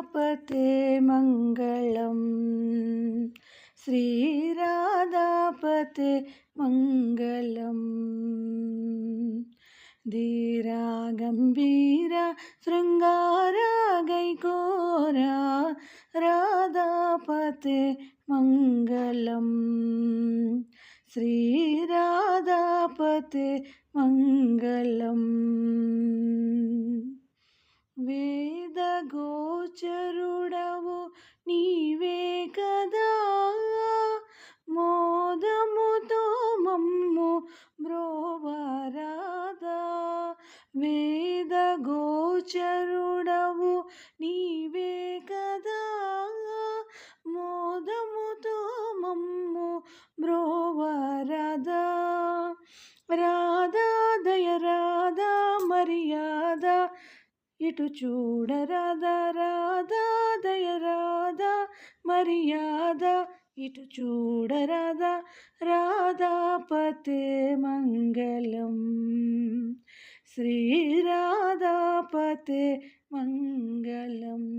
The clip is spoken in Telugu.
पते मङ्गलम्। श्रीराधापते मङ्गलम्। धीरा गम्भीरा शृङ्गारागैकोरा राधापते मङ्गलम्। श्रीराधापते मङ्गलम्। చరుడవు నీవే కదా. మోదముతో మమ్ము బ్రోవరాదా. వేదగోచరుడవు నీ ఇటు చూడ రాధా రాధా దయ రాధా మర్యాద. ఇటు చూడ రాధా రాధా పతే మంగళం. శ్రీ రాధా పతే మంగళం.